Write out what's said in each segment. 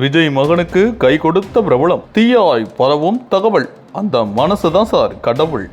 விஜய் மகனுக்கு கை கொடுத்த பிரபலம். தீயாய் பரவும் தகவல். அந்த மனசு தான் சார் கடவுள்.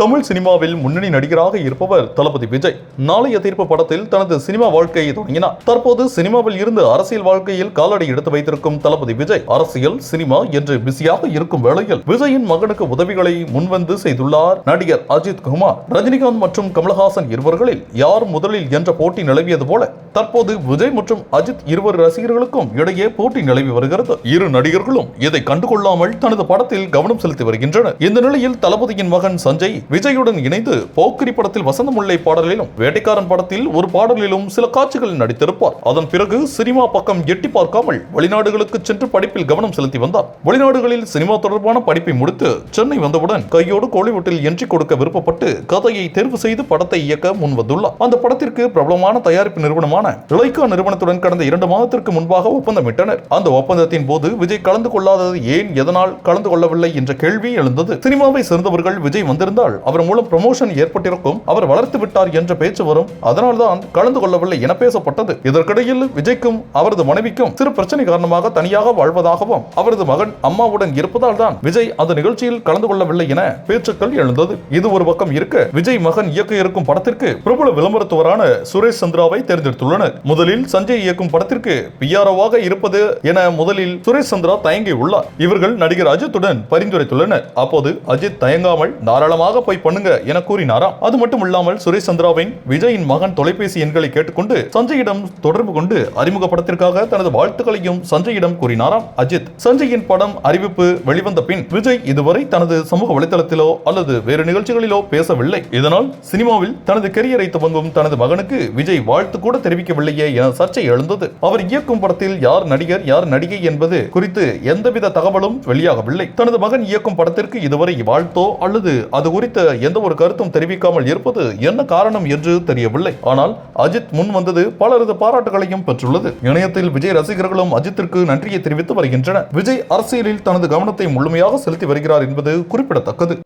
தமிழ் சினிமாவில் முன்னணி நடிகராக இருப்பவர் தளபதி விஜய். நாளைய தீர்ப்பு படத்தில் தனது சினிமா வாழ்க்கையை தொடங்கினார். தற்போது சினிமாவில் இருந்து அரசியல் வாழ்க்கையில் காலடி எடுத்து வைத்திருக்கும் தளபதி விஜய் அரசியல் சினிமா என்று பிஸியாக இருக்கும் வேளையில் விஜயின் மகனுக்கு உதவிகளை முன்வந்து செய்துள்ளார் நடிகர் அஜித் குமார். ரஜினிகாந்த் மற்றும் கமலஹாசன் இருவர்களில் யார் முதலில் என்ற போட்டி நிலவியது போல தற்போது விஜய் மற்றும் அஜித் இருவர் ரசிகர்களுக்கும் இடையே போட்டி நிலவி வருகிறது. இரு நடிகர்களும் இதை கண்டுகொள்ளாமல் தனது படத்தில் கவனம் செலுத்தி வருகின்றனர். இந்த நிலையில் தளபதியின் மகன் சஞ்சய் விஜயுடன் இணைந்து போக்கிரி படத்தில் வசந்தமுல்லை பாடலிலும் வேட்டைக்காரன் படத்தில் ஒரு பாடலிலும் சில காட்சிகள் நடித்திருப்பார். அதன் பிறகு சினிமா பக்கம் எட்டி பார்க்காமல் வெளிநாடுகளுக்கு சென்று படிப்பில் கவனம் செலுத்தி வந்தார். வெளிநாடுகளில் சினிமா தொடர்பான படிப்பை முடித்து சென்னை வந்தவுடன் கையோடு கோலிவுட்டில் என்ட்ரி கொடுக்க விருப்பப்பட்டு கதையை தேர்வு செய்து படத்தை இயக்க முன்வந்துள்ளார். அந்த படத்திற்கு பிரபலமான தயாரிப்பு நிறுவனமான லைகா நிறுவனத்துடன் கடந்த இரண்டு மாதத்திற்கு முன்பாக ஒப்பந்தமிட்டனர். அந்த ஒப்பந்தத்தின் போது விஜய் கலந்து கொள்ளாதது ஏன் எதனால் கலந்து கொள்ளவில்லை என்ற கேள்வி எழுந்தது. சினிமாவை சேர்ந்தவர்கள் விஜய் வந்திருந்தால் அவர் மூலம் ப்ரமோஷன் ஏற்பட்டிருக்கும் அவர் வளர்த்து விட்டார் என்ற பேச்சு வரும். அதனால்தான் கலந்து கொள்ளவில்லை என பேசப்பட்டது. இதற்கிடையில் விஜய்க்கும் அவரது மனைவிக்கும் சிறு பிரச்சனை காரணமாக தனியாக வாழ்வதாகவும் அவரது மகன் அம்மாவுடன் இருப்பதால் தான் விஜய் அந்த நிகழ்ச்சியில் கலந்து கொள்ளவில்லை என பேச்சுக்கள் எழுந்தது. இது ஒரு பக்கம் இருக்க விஜய் மகன் இயக்க இருக்கும் படத்திற்கு பிரபல விளம்பரத்துவரான சுரேஷ் சந்திராவை தெரிவித்துள்ளனர் முதலில் சஞ்சய் இயக்கும் படத்திற்கு பிஆர்ஓவாக இருப்பது என முதலில் சுரேஷ் சந்திரா தயங்கி உள்ளார் இவர்கள் நடிகர் அஜித்துடன் பரிந்துரைத்துள்ளனர். அப்போது அஜித் தயங்காமல் தாராளமாக போய் பண்ணுங்க என கூறினாராம். அது மட்டும் இல்லாமல் சுரேஷ் சந்திராவின் விஜயின் மகன் தொலைபேசி எண்களை கேட்டுக்கொண்டு சஞ்சயிடம் தொடர்பு கொண்டு அறிமுக படத்திற்காக தனது வாழ்த்துக்களையும் சஞ்சயிடம் கூறினாராம். அஜித் சஞ்சயின் படம் அறிவிப்பு வெளிவந்த பின் விஜய் இதுவரை தனது சமூக வலைதளத்திலோ அல்லது வேறு நிகழ்ச்சிகளிலோ பேசவில்லை. இதனால் சினிமாவில் தனது கெரியரை துவங்கும் தனது மகனுக்கு விஜய் வாழ்த்து கூட தெரிவிக்கவில்லையே என சர்ச்சை எழுந்தது. அவர் இயக்கும் படத்தில் யார் நடிகர் யார் நடிகை என்பது குறித்து எந்தவித தகவலும் வெளியாகவில்லை. தனது மகன் இயக்கும் படத்திற்கு இதுவரை வாழ்த்தோ அல்லது அது குறித்த எந்த ஒரு கருத்தும் தெரிவிக்காமல் இருப்பது என்ன காரணம் என்று தெரியவில்லை. ஆனால் அஜித் முன் வந்தது பலரது பாராட்டுகளையும் பெற்றுள்ளது. இணையத்தில் விஜய் ரசிகர்களும் அஜித்திற்கு நன்றியை தெரிவித்து வருகின்றனர். விஜய் அரசியலில் தனது கவனத்தை முழுமையாக செலுத்தி வருகிறார் என்பது குறிப்பிடத்தக்கது.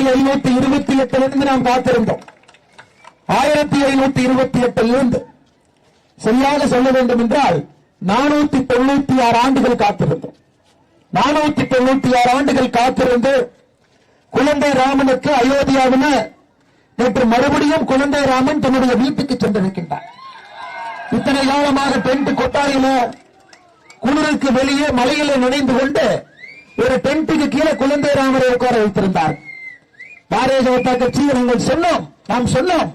ஆயிரத்தி ஐநூத்தி இருபத்தி எட்டிலிருந்து நாம் காத்திருந்தோம். ஆயிரத்தி ஐநூத்தி இருபத்தி எட்டிலிருந்து சரியாக சொல்ல வேண்டும் என்றால் நானூத்தி தொண்ணூத்தி ஆறு ஆண்டுகள் காத்திருந்தோம். நானூத்தி தொண்ணூத்தி ஆறு ஆண்டுகள் காத்திருந்து குழந்தை ராமனுக்கு அயோத்தியாவில் நேற்று மறுபடியும் குழந்தை ராமன் தன்னுடைய வீட்டுக்கு சென்றிருக்கின்றார். இத்தனை காலமாக டென்ட் கொட்டாயில குளிருக்கு வெளியே மலையில நினைந்து கொண்டு ஒரு டென்ட்டுக்கு கீழே குழந்தை ராமரை உட்கார வைத்திருந்தார். பாரதிய ஜனதா கட்சி நாங்கள் சொன்னோம். நாம் சொன்னோம்.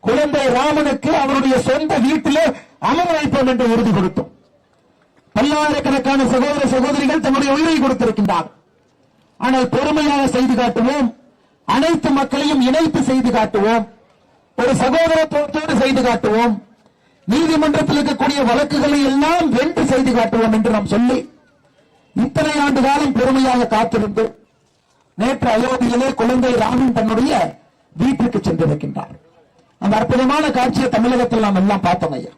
குழந்தை ராமனுக்கு அவருடைய சொந்த வீட்டிலே அமர வைப்போம் என்று உறுதி கொடுத்தோம். பல்லாயிரக்கணக்கான சகோதர சகோதரிகள் தன்னுடைய உயிரை கொடுத்திருக்கின்றார். ஆனால் பொறுமையாக செய்து காட்டுவோம். அனைத்து மக்களையும் இணைத்து செய்து காட்டுவோம். ஒரு சகோதரத்துவத்தோடு செய்து காட்டுவோம். நீதிமன்றத்தில் இருக்கக்கூடிய வழக்குகளை எல்லாம் வென்று செய்து காட்டுவோம் என்று நாம் சொல்லி இத்தனை ஆண்டு காலம் பொறுமையாக காத்திருந்து நேற்று அயோத்தியிலே குழந்தை ராமன் தன்னுடைய வீட்டுக்கு சென்றிருக்கின்றார். அந்த அற்புதமான காட்சியை தமிழகத்தில் நாம் எல்லாம் பார்த்தோம் ஐயா.